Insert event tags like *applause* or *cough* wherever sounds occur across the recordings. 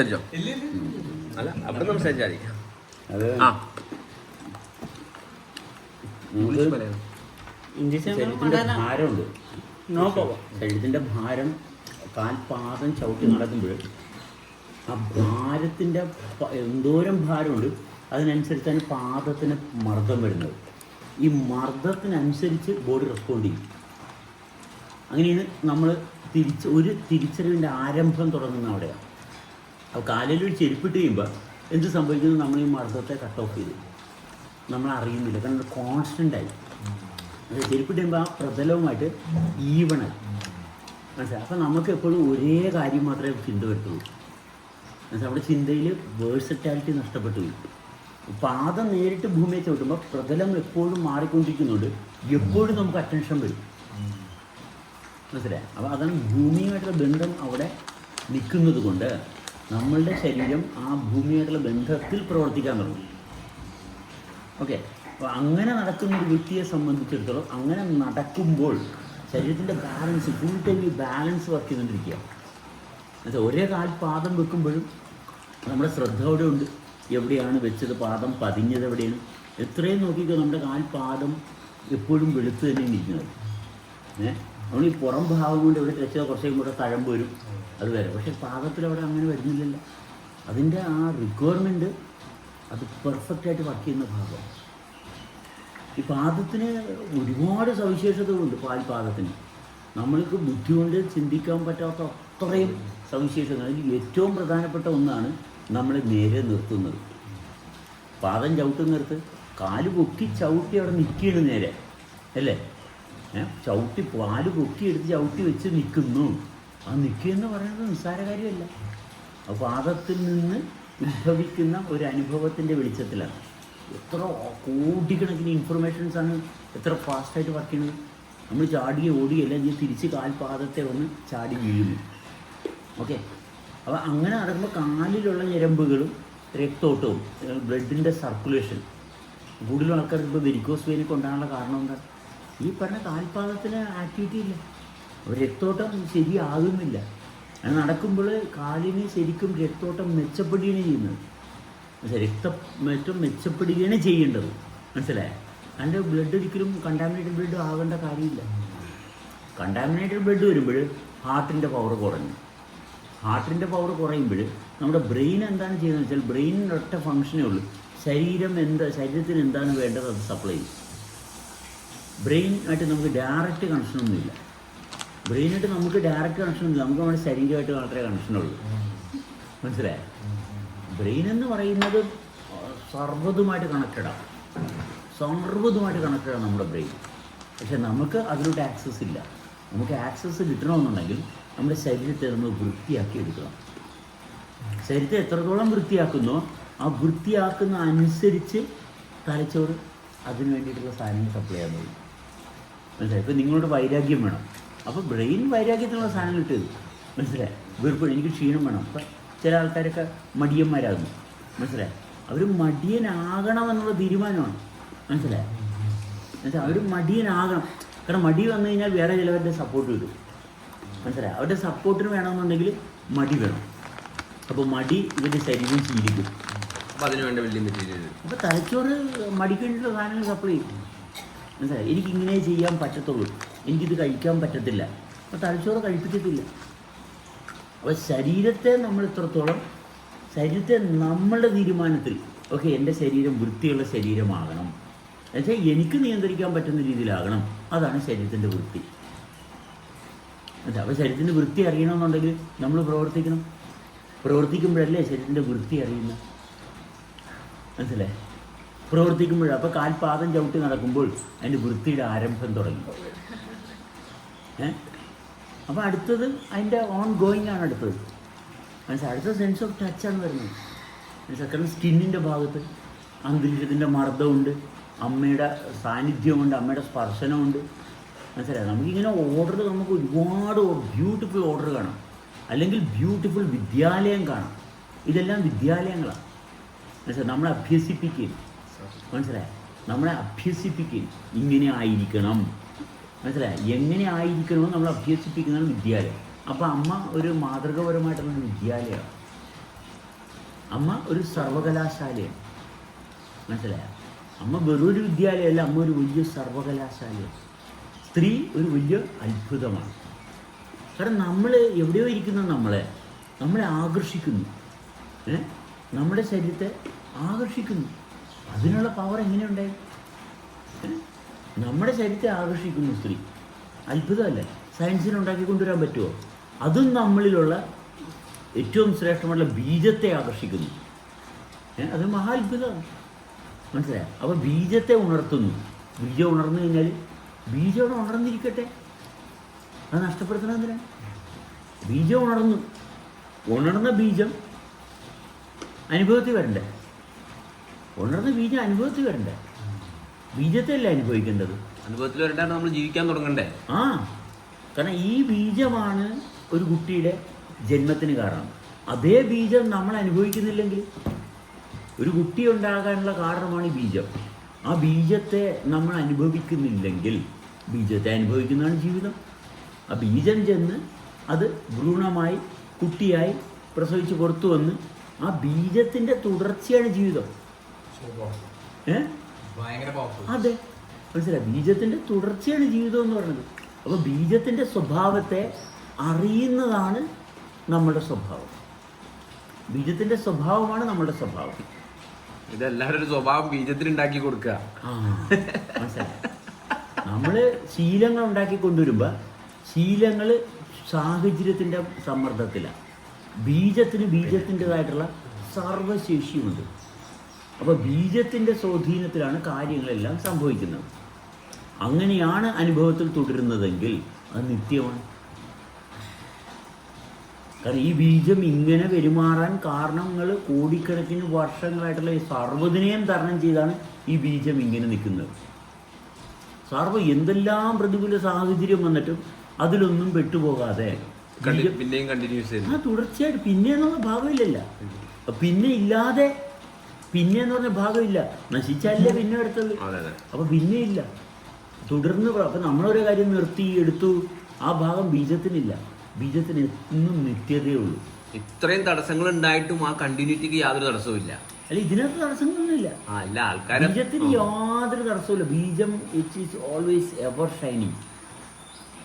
സംസാരിച്ചോ? അല്ല അവിടെ സംസാരിച്ചാൽ മതി അത് ആ പറയാം. ശരീരത്തിന്റെ ഭാരമുണ്ട് ശരീരത്തിന്റെ ഭാരം കാൽപാദം ചവിട്ടി നടക്കുമ്പോൾ ആ ഭാരത്തിന്റെ എന്തോരം ഭാരമുണ്ട് അതിനനുസരിച്ചാണ് പാദത്തിന് മർദ്ദം വരുന്നത്. ഈ മർദ്ദത്തിനനുസരിച്ച് ബോഡി റെസ്പോണ്ട് ചെയ്യും. അങ്ങനെയാണ് നമ്മൾ തിരിച്ച് ഒരു തിരിച്ചറിവിന്റെ ആരംഭം തുടങ്ങുന്ന അവിടെയാണ്. അപ്പോൾ കാലിൽ ഒരു ചെരുപ്പിട്ട് കഴിയുമ്പോൾ എന്ത് സംഭവിക്കുന്നു? നമ്മൾ ഈ മർദ്ദത്തെ കട്ട് ഓഫ് ചെയ്തു. നമ്മൾ അറിയുന്നില്ല. കാരണം കോൺസ്റ്റന്റ് ആയി. അത് ചെരുപ്പിട്ട് കഴിയുമ്പോൾ ആ പ്രതലവുമായിട്ട് ഈവണായി മനസ്സിലായി? അപ്പോൾ നമുക്ക് എപ്പോഴും ഒരേ കാര്യം മാത്രമേ ചിന്ത വരുത്തുള്ളൂ. മനസ്സിലായി? നമ്മുടെ ചിന്തയിൽ വേഴ്സറ്റാലിറ്റി നഷ്ടപ്പെട്ടു പാദം നേരിട്ട് ഭൂമിയെ ചവിട്ടുമ്പോൾ പ്രതലം എപ്പോഴും മാറിക്കൊണ്ടിരിക്കുന്നുണ്ട്. എപ്പോഴും നമുക്ക് അറ്റൻഷൻ വരും. മനസ്സിലായി? അപ്പോൾ അതാണ് ഭൂമിയുമായിട്ടുള്ള ബന്ധം അവിടെ നിൽക്കുന്നത് കൊണ്ട് നമ്മളുടെ ശരീരം ആ ഭൂമിയായിട്ടുള്ള ബന്ധത്തിൽ പ്രവർത്തിക്കാൻ തുടങ്ങും. ഓക്കെ അപ്പോൾ അങ്ങനെ നടക്കുന്ന ഒരു വ്യക്തിയെ സംബന്ധിച്ചിടത്തോളം അങ്ങനെ നടക്കുമ്പോൾ ശരീരത്തിന്റെ ബാലൻസ് ഫുൾ ടൈം ഈ ബാലൻസ് വർക്ക് ചെയ്തുകൊണ്ടിരിക്കുക. എന്നുവെച്ചാൽ ഒരേ കാൽ പാദം വെക്കുമ്പോഴും നമ്മുടെ ശ്രദ്ധ അവിടെ ഉണ്ട് എവിടെയാണ് വെച്ചത് പാദം പതിഞ്ഞത് എവിടെയാണ്? എത്രയും നോക്കിക്കോ നമ്മുടെ കാൽ പാദം എപ്പോഴും വെളുത്ത് തന്നെ ഇരിക്കുന്നത്. ഏഹ് നമ്മൾ ഈ പുറം ഭാഗം കൊണ്ട് എവിടെ വെച്ചാൽ കുറച്ചും കൂടെ തഴമ്പ് വരും. അത് വരെ പക്ഷേ പാദത്തിൽ അവിടെ അങ്ങനെ വരുന്നില്ലല്ലോ. അതിന്റെ ആ റിക്വയർമെന്റ് അത് പെർഫെക്റ്റായിട്ട് വർക്ക് ചെയ്യുന്ന ഭാഗം. ഈ പാദത്തിന് ഒരുപാട് സവിശേഷതകളുണ്ട് പാൽപാദത്തിന് നമ്മൾക്ക് ബുദ്ധി കൊണ്ട് ചിന്തിക്കാൻ പറ്റാത്ത അത്രയും സവിശേഷതകൾ. അതിൽ ഏറ്റവും പ്രധാനപ്പെട്ട ഒന്നാണ് നമ്മൾ നേരെ നിർത്തുന്നത്. പാദം ചവിട്ടുന്നിടത്ത് കാൽ പൊക്കി ചവിട്ടി അവിടെ നിൽക്കുകയാണ് നേരെ. അല്ലേ? ചവിട്ടി പാൽ പൊക്കി എടുത്ത് ചവിട്ടി വെച്ച് നിൽക്കുന്നു. ആ നിൽക്കുക എന്ന് പറയുന്നത് നിസ്സാര കാര്യമല്ല. ആ പാദത്തിൽ നിന്ന് ഉദ്ഭവിക്കുന്ന ഒരു അനുഭവത്തിന്റെ വെളിച്ചത്തിലാണ്. എത്ര കോടിക്കണക്കിന് ആണ് എത്ര ഫാസ്റ്റായിട്ട് വർക്ക് ചെയ്യുന്നത് നമ്മൾ ചാടി ഓടിയല്ല നീ തിരിച്ച് കാൽപാദത്തെ വന്ന് ചാടി വീഴുന്നു. ഓക്കെ അപ്പോൾ അങ്ങനെ നടക്കുമ്പോൾ കാലിലുള്ള ഞരമ്പുകളും രക്തോട്ടവും ബ്ലഡിന്റെ സർക്കുലേഷൻ കൂടുതലും ആൾക്കാർക്ക് ഇപ്പോൾ വെരിക്കോസ് വെയിനൊക്കെ കാരണം എന്താ? ഈ പറഞ്ഞ കാൽപാദത്തിന് ആക്ടിവിറ്റി ഇല്ല. രക്തോട്ടം ശരിയാകുന്നില്ല. അത് നടക്കുമ്പോൾ കാലിന് ശരിക്കും രക്തോട്ടം മെച്ചപ്പെടുകയാണ് ചെയ്യുന്നത്. രക്തമേറ്റം മെച്ചപ്പെടുകയാണ് ചെയ്യേണ്ടത്. മനസ്സിലായേ? അതിന്റെ ബ്ലഡ് ഒരിക്കലും കണ്ടാമിനേറ്റഡ് ബ്ലഡ് ആകേണ്ട കാര്യമില്ല. കണ്ടാമിനേറ്റഡ് ബ്ലഡ് വരുമ്പോൾ ഹാർട്ടിന്റെ പവർ കുറഞ്ഞു. ഹാർട്ടിന്റെ പവർ കുറയുമ്പോൾ നമ്മുടെ ബ്രെയിൻ എന്താണ് ചെയ്യുന്നത് വെച്ചാൽ ബ്രെയിനിന് ഒറ്റ ഫങ്ഷനേ ഉള്ളൂ. ശരീരം എന്താ ശരീരത്തിന് എന്താണ് വേണ്ടത് അത് സപ്ലൈ ചെയ്യും. ബ്രെയിൻ ആയിട്ട് നമുക്ക് ഡയറക്റ്റ് കണക്ഷനൊന്നുമില്ല ബ്രെയിനായിട്ട് നമുക്ക് ഡയറക്റ്റ് കണക്ഷൻ ഉണ്ട് നമുക്ക് നമ്മുടെ ശരീരമായിട്ട് മാത്രമേ കണക്ഷനുള്ളൂ മനസ്സിലായോ? ബ്രെയിൻ എന്ന് പറയുന്നത് സർവതുമായിട്ട് കണക്റ്റഡാണ് സർവതുമായിട്ട് കണക്റ്റഡാണ് നമ്മുടെ ബ്രെയിൻ. പക്ഷെ നമുക്ക് അതിലോട്ട് ആക്സസ് ഇല്ല. നമുക്ക് ആക്സസ് കിട്ടണമെന്നുണ്ടെങ്കിൽ നമ്മുടെ ശരീരത്തെ നമ്മൾ വൃത്തിയാക്കി എടുക്കണം. ശരീരത്തെ എത്രത്തോളം വൃത്തിയാക്കുന്നോ ആ വൃത്തിയാക്കുന്ന അനുസരിച്ച് തലച്ചോറ് അതിന് വേണ്ടിയിട്ടുള്ള സാധനങ്ങൾ സപ്ലൈ ചെയ്യാൻ കഴിയും മനസ്സിലായി? ഇപ്പം നിങ്ങളോട് വൈരാഗ്യം വേണം. അപ്പോൾ ബ്രെയിൻ വൈരാഗ്യത്തിനുള്ള സാധനം കിട്ടിയത് മനസ്സിലായി? വീർപ്പ് എനിക്ക് ക്ഷീണം വേണം. അപ്പം ചില ആൾക്കാരൊക്കെ മടിയന്മാരാകുന്നു. മനസ്സിലായി? അവർ മടിയനാകണമെന്നുള്ള തീരുമാനമാണ്. മനസ്സിലായി? എന്നുവെച്ചാൽ അവർ മടിയനാകണം. കാരണം മടി വന്നു കഴിഞ്ഞാൽ വേറെ ചിലവരുടെ സപ്പോർട്ട് കിട്ടും. മനസ്സിലായി? അവരുടെ സപ്പോർട്ടിന് വേണമെന്നുണ്ടെങ്കിൽ മടി വേണം. അപ്പോൾ മടി ഇവരുടെ ശരീരം ശീലിക്കും. അപ്പോൾ അതിന് വേണ്ട വലിയ മെറ്റീരിയൽ അപ്പോൾ തലച്ചോറ് മടിക്കേണ്ടിയിട്ടുള്ള സാധനങ്ങൾ സപ്ലൈ ചെയ്യും. മനസ്സിലായി? എനിക്ക് ഇങ്ങനെ ചെയ്യാൻ പറ്റത്തുള്ളൂ. എനിക്കിത് കഴിക്കാൻ പറ്റത്തില്ല. അപ്പോൾ തലച്ചോറ് കഴിപ്പിക്കത്തില്ല. അപ്പോൾ ശരീരത്തെ നമ്മൾ ഇത്രത്തോളം ശരീരത്തെ നമ്മളുടെ തീരുമാനത്തിൽ ഓക്കെ എന്റെ ശരീരം വൃത്തിയുള്ള ശരീരമാകണം. എന്നുവെച്ചാൽ എനിക്ക് നിയന്ത്രിക്കാൻ പറ്റുന്ന രീതിയിലാകണം. അതാണ് ശരീരത്തിന്റെ വൃത്തി. അപ്പോൾ ശരീരത്തിന്റെ വൃത്തി അറിയണമെന്നുണ്ടെങ്കിൽ നമ്മൾ പ്രവർത്തിക്കണം. പ്രവർത്തിക്കുമ്പോഴല്ലേ ശരീരത്തിന്റെ വൃത്തി അറിയുന്നത് മനസ്സിലേ പ്രവർത്തിക്കുമ്പോഴാണ് അപ്പോൾ കാൽപാദം ചവിട്ടി നടക്കുമ്പോൾ അതിന്റെ വൃത്തിയുടെ ആരംഭം തുടങ്ങി. അപ്പോൾ അടുത്തത് അതിന്റെ ഓൺ ഗോയിങ് ആണ് അടുത്തത്. മനസ്സിലായി? അടുത്ത സെൻസ് ഓഫ് ടച്ചാണ് വരുന്നത്. മനസ്സിലായി? കാരണം സ്കിന്നിന്റെ ഭാഗത്ത് അന്തരീക്ഷത്തിന്റെ മർദ്ദമുണ്ട് അമ്മയുടെ സാന്നിധ്യമുണ്ട് അമ്മയുടെ സ്പർശനമുണ്ട്. മനസ്സിലായി? നമുക്കിങ്ങനെ ഓർഡർ നമുക്ക് ഒരുപാട് ബ്യൂട്ടിഫുൾ ഓർഡർ കാണാം. അല്ലെങ്കിൽ ബ്യൂട്ടിഫുൾ വിദ്യാലയം കാണാം. ഇതെല്ലാം വിദ്യാലയങ്ങളാണ്. മനസ്സിലായി? നമ്മളെ അഭ്യസിപ്പിക്കുകയും. മനസ്സിലായി? നമ്മളെ അഭ്യസിപ്പിക്കുകയും ഇങ്ങനെ ആയിരിക്കണം. മനസ്സിലായി? എങ്ങനെ ആയിരിക്കണമെന്ന് നമ്മൾ അഭ്യസിപ്പിക്കുന്നതാണ് വിദ്യാലയം. അപ്പോൾ അമ്മ ഒരു മാതൃകപരമായിട്ടുള്ള ഒരു വിദ്യാലയമാണ്. അമ്മ ഒരു സർവകലാശാലയാണ്. മനസ്സിലായ? അമ്മ വെറൊരു വിദ്യാലയമല്ല അമ്മ ഒരു വലിയ സർവകലാശാലയാണ്. സ്ത്രീ ഒരു വലിയ അത്ഭുതമാണ്. കാരണം നമ്മൾ എവിടെയോ ഇരിക്കുന്ന നമ്മളെ നമ്മളെ ആകർഷിക്കുന്നു? നമ്മുടെ ശരീരത്തെ ആകർഷിക്കുന്നു. അതിനുള്ള പവർ എങ്ങനെയുണ്ടായി? നമ്മുടെ ശരീരത്തെ ആകർഷിക്കുന്നു സ്ത്രീ അത്ഭുതമല്ലേ? സയൻസിന് ഉണ്ടാക്കി കൊണ്ടുവരാൻ പറ്റുമോ അതും നമ്മളിലുള്ള ഏറ്റവും ശ്രേഷ്ഠമുള്ള ബീജത്തെ ആകർഷിക്കുന്നു. അത് അത് മഹാത്ഭുതമാണ് മനസ്സിലായോ? അപ്പോൾ ബീജത്തെ ഉണർത്തുന്നു. ബീജം ഉണർന്നു കഴിഞ്ഞാൽ ബീജം ഉണർന്നിരിക്കട്ടെ? അത് നഷ്ടപ്പെടുത്തണം എന്തിനാ? ബീജം ഉണർന്നു. ഉണർന്ന ബീജം അനുഭവത്തിൽ വരണ്ടേ? ഉണർന്ന ബീജം അനുഭവത്തിൽ വരണ്ടേ? ബീജത്തെ അല്ലേ അനുഭവിക്കേണ്ടത്? അനുഭവത്തിൽ വരണ്ടാണ് നമ്മൾ ജീവിക്കാൻ തുടങ്ങണ്ടേ? ആ കാരണം ഈ ബീജമാണ് ഒരു കുട്ടിയുടെ ജന്മത്തിന് കാരണം. അതേ ബീജം നമ്മൾ അനുഭവിക്കുന്നില്ലെങ്കിൽ ഒരു കുട്ടി ഉണ്ടാകാനുള്ള കാരണമാണ് ഈ ബീജം. ആ ബീജത്തെ നമ്മൾ അനുഭവിക്കുന്നില്ലെങ്കിൽ ബീജത്തെ അനുഭവിക്കുന്നതാണ് ജീവിതം. ആ ബീജം ചെന്ന് അത് ഭ്രൂണമായി കുട്ടിയായി പ്രസവിച്ച് പുറത്തു വന്ന് ആ ബീജത്തിന്റെ തുടർച്ചയാണ് ജീവിതം. ഏ? ഭയങ്കര പവർഫുൾ അതെ. മനസ്സിലായി? ബീജത്തിന്റെ തുടർച്ചയാണ് ജീവിതം എന്ന് പറയുന്നത്. അപ്പോൾ ബീജത്തിന്റെ സ്വഭാവത്തെ അറിയുന്നതാണ് നമ്മുടെ സ്വഭാവം. ബീജത്തിന്റെ സ്വഭാവമാണ് നമ്മുടെ സ്വഭാവം. ഇതെല്ലാവരും സ്വഭാവം ബീജത്തിൽ ഉണ്ടാക്കി കൊടുക്കുക നമ്മൾ ശീലങ്ങൾ ഉണ്ടാക്കി കൊണ്ടുവരുമ്പോൾ ശീലങ്ങൾ സാഹചര്യത്തിന്റെ സമ്മർദ്ദത്തിലാണ് ബീജത്തിന് ബീജത്തിന്റെതായിട്ടുള്ള സർവശേഷിയുമുണ്ട്. അപ്പോൾ ബീജത്തിന്റെ സ്വാധീനത്തിലാണ് കാര്യങ്ങളെല്ലാം സംഭവിക്കുന്നത്. അങ്ങനെയാണ് അനുഭവത്തിൽ തുടരുന്നതെങ്കിൽ അത് നിത്യമാണ്. കാരണം ഈ ബീജം ഇങ്ങനെ പെരുമാറാൻ കാരണങ്ങൾ കോടിക്കണക്കിന് വർഷങ്ങളായിട്ടുള്ള ഈ സർവതിനെയും തരണം ചെയ്താണ് ഈ ബീജം ഇങ്ങനെ നിൽക്കുന്നത്. സർവ എന്തെല്ലാം പ്രതികൂല സാഹചര്യം വന്നിട്ടും അതിലൊന്നും പെട്ടുപോകാതെ പിന്നെയും കണ്ടിന്യൂസ് ആ തുടർച്ചയായിട്ട് പിന്നെ എന്നുള്ള ഭാഗമില്ലല്ല. പിന്നെ ഇല്ലാതെ പിന്നെ എന്ന് പറഞ്ഞ ഭാഗമില്ല. നശിച്ചല്ലേ പിന്നെ എടുത്തത് അപ്പൊ പിന്നെ ഇല്ല തുടർന്ന് അപ്പൊ നമ്മളൊരു കാര്യം നിർത്തി എടുത്തു. ആ ഭാഗം ബീജത്തിനില്ല. ബീജത്തിന് എന്നും നിത്യതയേ ഉള്ളൂ. ഇത്രയും തടസ്സങ്ങൾ ഉണ്ടായിട്ടും ആ കണ്ടിന്യൂറ്റിക്ക് യാതൊരു തടസ്സവും ഇല്ല അല്ല ഇതിനകത്ത് തടസ്സങ്ങളൊന്നുമില്ല. ആ അല്ല ബീജത്തിന് യാതൊരു തടസ്സവുമില്ല. ബീജം it is always ever shining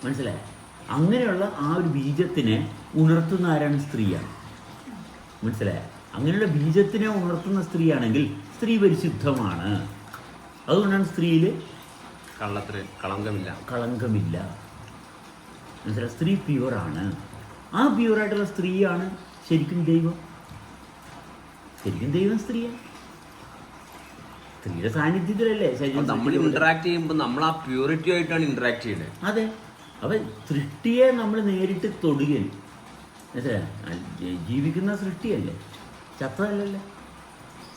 മനസ്സിലായ? അങ്ങനെയുള്ള ആ ഒരു ബീജത്തിനെ ഉണർത്തുന്ന ആരാണ് സ്ത്രീയാണ്. മനസ്സിലായ? അങ്ങനെയുള്ള ബീജത്തിനെ ഉണർത്തുന്ന സ്ത്രീയാണെങ്കിൽ സ്ത്രീ പരിശുദ്ധമാണ്. അതുകൊണ്ടാണ് സ്ത്രീയിൽ കള്ളത്തിന് കളങ്കമില്ല. കളങ്കമില്ല. മനസ്സിലായി? സ്ത്രീ പ്യുവറാണ്. ആ പ്യുവറായിട്ടുള്ള സ്ത്രീയാണ് ശരിക്കും ദൈവം. ശരിക്കും ദൈവം സ്ത്രീയാണ് സ്ത്രീയുടെ സാന്നിധ്യത്തിലല്ലേ നമ്മൾ ഇന്ററാക്ട് ചെയ്യുമ്പോൾ നമ്മൾ ആ പ്യൂരിറ്റി ആയിട്ടാണ് ഇന്ററാക്ട് ചെയ്യുന്നത്. അതെ. അപ്പം സൃഷ്ടിയെ നമ്മൾ നേരിട്ട് തൊടുകയും മനസ്സിലായോ? ജീവിക്കുന്ന സൃഷ്ടിയല്ലേ? ചത്തതല്ലല്ലേ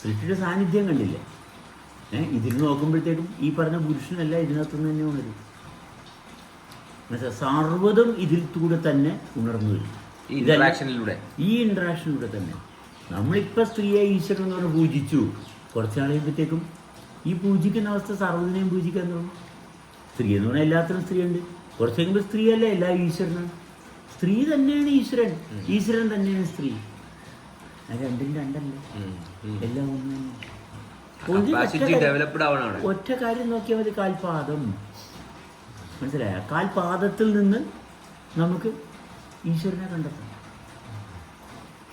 സൃഷ്ടിയുടെ സാന്നിധ്യം കണ്ടില്ലേ ഏ ഇതിന് നോക്കുമ്പോഴത്തേക്കും ഈ പറഞ്ഞ പുരുഷനല്ല ഇതിനകത്ത് തന്നെ ഉണരും മനസ്സിലായോ? സർവതും ഇതിൽ കൂടെ തന്നെ ഉണർന്നു വരും. ഈ ഇന്ററാക്ഷനിലൂടെ ഈ ഇൻട്രാക്ഷനിലൂടെ തന്നെ. നമ്മളിപ്പോൾ സ്ത്രീയെ ഈശ്വരൻ എന്ന് പറഞ്ഞ് പൂജിച്ചു. കുറച്ച് നാൾ കഴിയുമ്പോഴത്തേക്കും ഈ പൂജിക്കുന്ന അവസ്ഥ സർവതിനെയും പൂജിക്കാൻ തുടങ്ങും. സ്ത്രീ എന്ന് പറഞ്ഞാൽ എല്ലാത്തിനും സ്ത്രീയുണ്ട്. കുറച്ച് കഴിയുമ്പോൾ സ്ത്രീയല്ല എല്ലാ ഈശ്വരനാണ് സ്ത്രീ തന്നെയാണ് ഈശ്വരൻ. ഈശ്വരൻ തന്നെയാണ് സ്ത്രീ. അത് രണ്ടും രണ്ടല്ലേ. എല്ലാം ഒന്ന്. ഒറ്റ കാര്യം- നോക്കിയാൽ മതി കാൽപാദം. മനസ്സിലായ? കാൽപാദത്തിൽ നിന്ന് നമുക്ക് ഈശ്വരനെ കണ്ടെത്താം.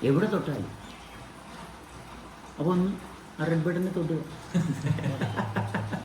എവിടെ തൊട്ടാലും. അപ്പോൾ ഒന്ന് ബട്ടനെ തൊട്ടുക *laughs*